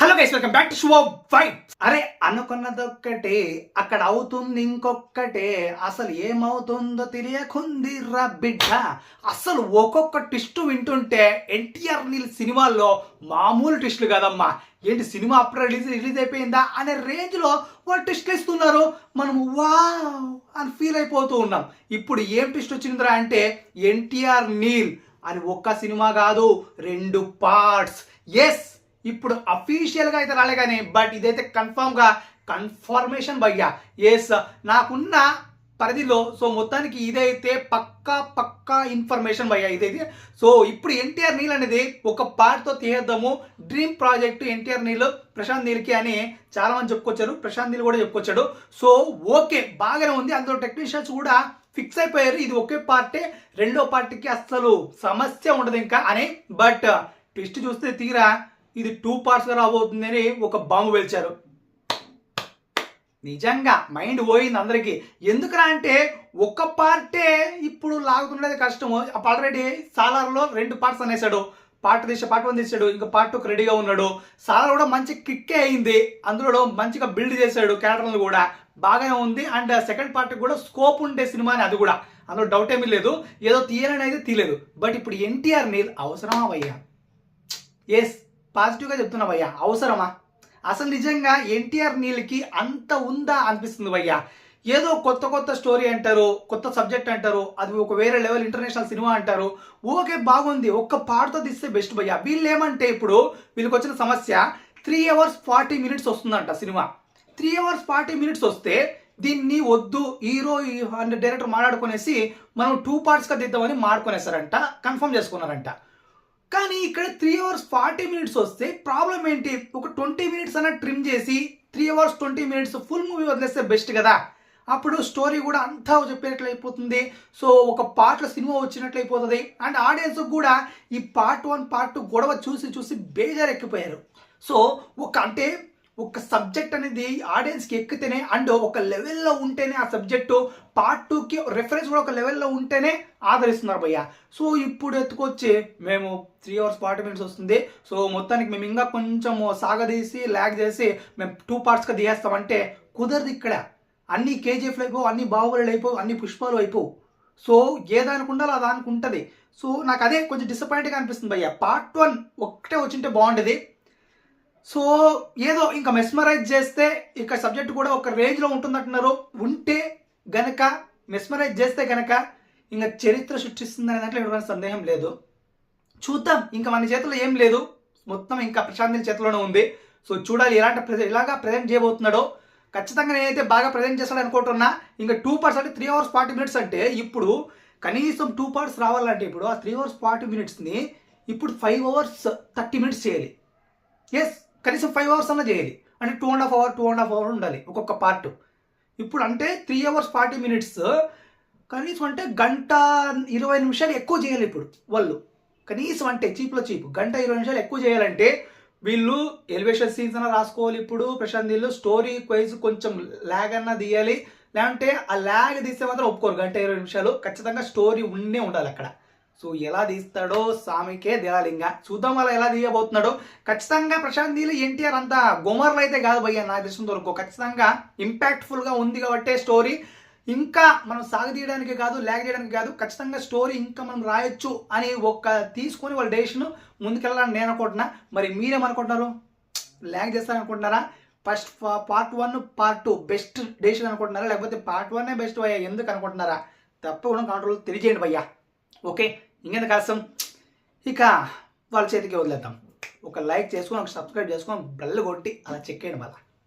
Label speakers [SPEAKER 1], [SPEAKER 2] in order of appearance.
[SPEAKER 1] Hello guys welcome back to show fight అరే అనుకున్నదొక్కటే అక్కడ అవుతుంది ఇంకొక్కటే. అసలు ఏమవుతుందో తెలియకుంది రా బిడ్డ. అసలు ఒక్కొక్క ట్విస్ట్ వింటుంటే ఎన్టీఆర్ నీల్ సినిమాల్లో మామూలు ట్విస్టులు కదమ్మా. ఏంటి సినిమా అప్పుడు రిలీజ్ రిలీజ్ అయిపోయిందా అనే రేంజ్లో వాళ్ళు ట్విస్ట్లు ఇస్తున్నారు. మనం వావ్ అని ఫీల్ అయిపోతూ ఉన్నాం. ఇప్పుడు ఏం ట్విస్ట్ వచ్చిందిరా అంటే ఎన్టీఆర్ నీల్ అని ఒక్క సినిమా కాదు రెండు పార్ట్స్ ఎస్ ఇప్పుడు అఫీషియల్గా అయితే రాలే కానీ బట్ ఇదైతే కన్ఫామ్గా కన్ఫర్మేషన్ భయ్యా ఎస్ నాకున్న పరిధిలో సో మొత్తానికి ఇదైతే పక్కా పక్కా ఇన్ఫర్మేషన్ భయ్యా ఇదైతే. సో ఇప్పుడు ఎన్టీఆర్ నీల్ అనేది ఒక పార్ట్తో తీసేద్దాము. డ్రీమ్ ప్రాజెక్ట్ ఎన్టీఆర్ నీల్ ప్రశాంత్ నీల్కి అని చాలా మంది చెప్పుకొచ్చారు. ప్రశాంత్ నీల్ కూడా చెప్పుకొచ్చాడు. సో ఓకే బాగానే ఉంది. అందులో టెక్నీషియన్స్ కూడా ఫిక్స్ అయిపోయారు. ఇది ఒకే పార్టే రెండో పార్టీకి అస్సలు సమస్య ఉండదు ఇంకా అని. బట్ ట్విస్ట్ చూస్తే తీరా. ఇది టూ పార్ట్స్గా రాబోతుందని ఒక బాంబు వెలిచారు నిజంగా మైండ్ పోయింది అందరికీ. ఎందుకురా అంటే ఒక్క పార్టే ఇప్పుడు లాగుతుండేది కష్టము. ఆల్రెడీ సాలార్లో రెండు పార్ట్స్ అనేసాడు. పార్ట్ తీసే పార్ట్ వన్ తీసాడు. ఇంకా పార్ట్ టూకి రెడీగా ఉన్నాడు. సాలార్ కూడా మంచి కిక్కే అయింది. అందులో మంచిగా బిల్డ్ చేశాడు క్యారెక్టర్లు కూడా. బాగానే ఉంది. అండ్ సెకండ్ పార్ట్ కూడా స్కోప్ ఉండే సినిమా అని అది కూడా. అందులో డౌట్ ఏమీ లేదు. ఏదో తీయాలని అయితే తీయలేదు. బట్ ఇప్పుడు ఎన్టీఆర్ నీల్ అవసరమా భయ్యా? ఎస్ పాజిటివ్గా చెప్తున్నా భయ్యా. అవసరమా? అసలు నిజంగా ఎన్టీఆర్ నీళ్ళకి అంత ఉందా అనిపిస్తుంది భయ్యా? ఏదో కొత్త కొత్త స్టోరీ అంటారు కొత్త సబ్జెక్ట్ అంటారు అది ఒక వేరే లెవెల్ ఇంటర్నేషనల్ సినిమా అంటారు. ఓకే బాగుంది ఒక్క పాటతో తీస్తే బెస్ట్ భయ్యా. వీళ్ళు ఏమంటే ఇప్పుడు వీళ్ళకి వచ్చిన సమస్య త్రీ అవర్స్ ఫార్టీ మినిట్స్ వస్తుందంట cinema. Three hours forty minutes వస్తే దీన్ని వద్దు హీరో అండ్ డైరెక్టర్ మాట్లాడుకునేసి మనం టూ పార్ట్స్గా దిద్దామని మాట్లాడుకునేసారంట కన్ఫర్మ్ చేసుకున్నారంట. కానీ ఇక్కడ త్రీ అవర్స్ ఫార్టీ మినిట్స్ వస్తే ప్రాబ్లం ఏంటి? ఒక ట్వంటీ మినిట్స్ అన్న ట్రిమ్ చేసి three hours twenty minutes full movie వదిలేస్తే బెస్ట్ కదా. అప్పుడు స్టోరీ కూడా అంతా చెప్పినట్లు అయిపోతుంది. సో ఒక పార్ట్లో సినిమా వచ్చినట్లు అయిపోతుంది. అండ్ ఆడియన్స్ కూడా ఈ పార్ట్ వన్ పార్ట్ టూ గొడవ చూసి చూసి బేజారు ఎక్కిపోయారు సో ఒక అంటే ఒక సబ్జెక్ట్ అనేది ఆడియన్స్కి ఎక్కితేనే అండ్ ఒక లెవెల్లో ఉంటేనే ఆ సబ్జెక్టు పార్ట్ టూకి రెఫరెన్స్ కూడా ఒక లెవెల్లో ఉంటేనే ఆదరిస్తున్నారు భయ్య. సో ఇప్పుడు ఎత్తుకొచ్చి మేము త్రీ అవర్స్ ఫార్టీ మినిట్స్ వస్తుంది. సో మొత్తానికి మేము ఇంకా కొంచెం సాగదీసి ల్యాగ్ చేసి మేము టూ పార్ట్స్గా తీయేస్తామంటే కుదరదు ఇక్కడ. అన్ని కేజీఎఫ్లు అయిపోవు అన్ని బాహుబలి అయిపోవు అన్ని పుష్పాలు అయిపోవు. సో ఏ దానికి ఉండాలో ఆ దానికి ఉంటుంది. సో నాకు అదే కొంచెం డిసప్పాయింట్గా అనిపిస్తుంది భయ్య. పార్ట్ వన్ ఒక్కటే వచ్చింటే బాగుండేది. సో ఏదో ఇంకా మెస్మరైజ్ చేస్తే ఇక సబ్జెక్ట్ కూడా ఒక రేంజ్లో ఉంటుందంటున్నారు. ఉంటే గనక మెస్మరైజ్ చేస్తే గనక ఇంకా చరిత్ర సృష్టిస్తుంది అనే దాంట్లో ఎటువంటి సందేహం లేదు. చూద్దాం. ఇంకా మన చేతిలో ఏం లేదు. మొత్తం ఇంకా ప్రశాంత్ చేతిలోనే ఉంది. సో చూడాలి ఎలాంటి ప్రెజెంట్ ఇలాగా ప్రజెంట్ చేయబోతున్నాడో. ఖచ్చితంగా నేనైతే బాగా ప్రజెంట్ చేస్తాను అనుకుంటున్నా. ఇంకా టూ పార్ట్స్ అంటే త్రీ అవర్స్ ఫార్టీ మినిట్స్ అంటే ఇప్పుడు కనీసం టూ పార్ట్స్ రావాలంటే ఇప్పుడు ఆ త్రీ అవర్స్ ఫార్టీ మినిట్స్ని ఇప్పుడు ఫైవ్ అవర్స్ థర్టీ మినిట్స్ చేయాలి. ఎస్ కనీసం ఫైవ్ అవర్స్ అన్న చేయాలి. అంటే two and half hour two and half hour ఉండాలి. ఒక్కొక్క పార్ట్ ఇప్పుడు అంటే త్రీ అవర్స్ ఫార్టీ మినిట్స్ కనీసం అంటే గంట ఇరవై నిమిషాలు ఎక్కువ చేయాలి ఇప్పుడు వాళ్ళు. కనీసం అంటే చీప్లో చీప్. గంట ఇరవై నిమిషాలు ఎక్కువ చేయాలంటే వీళ్ళు ఎలివేషన్ సీన్స్ అన్న రాసుకోవాలి ఇప్పుడు. ప్రశాంత్ వీళ్ళు స్టోరీ వైజ్ కొంచెం ల్యాగ్ అన్న తీయాలి. లేదంటే ఆ ల్యాగ్ తీస్తే మాత్రం ఒప్పుకోరు. గంట ఇరవై నిమిషాలు. ఖచ్చితంగా స్టోరీ ఉండే ఉండాలి అక్కడ. సో ఎలా తీస్తాడో స్వామికే దిలాలింగ చూద్దాం అలా ఎలా తీయబోతున్నాడో. ఖచ్చితంగా ప్రశాంత్ నీళ్ళు ఎన్టీఆర్ అంత గుమర్లు అయితే కాదు భయ్య నాకు తెలిసినంత వరకు. ఖచ్చితంగా ఇంపాక్ట్ఫుల్గా ఉంది కాబట్టి స్టోరీ ఇంకా మనం సాగు తీయడానికి కాదు ల్యాగ్ చేయడానికి కాదు ఖచ్చితంగా స్టోరీ ఇంకా మనం రాయొచ్చు అని ఒక తీసుకొని వాళ్ళ డెసిషన్ ముందుకెళ్ళాలని నేను అనుకుంటున్నా. మరి మీరేమనుకుంటున్నారు? Lag చేస్తారనుకుంటున్నారా? First part one part two best decision అనుకుంటున్నారా? లేకపోతే పార్ట్ వన్నే బెస్ట్ అయ్యా? ఎందుకు అనుకుంటున్నారా? తప్పకుండా కంట్రోల్ తెలియజేయండి భయ్యా. ఓకే ఇంకెందుకు కష్టం? ఇక వాళ్ళ చేతికి వదిలేద్దాం. ఒక లైక్ చేసుకొని ఒక సబ్స్క్రైబ్ చేసుకొని బెల్ల కొట్టి అలా చెక్ చేయండి మళ్ళీ.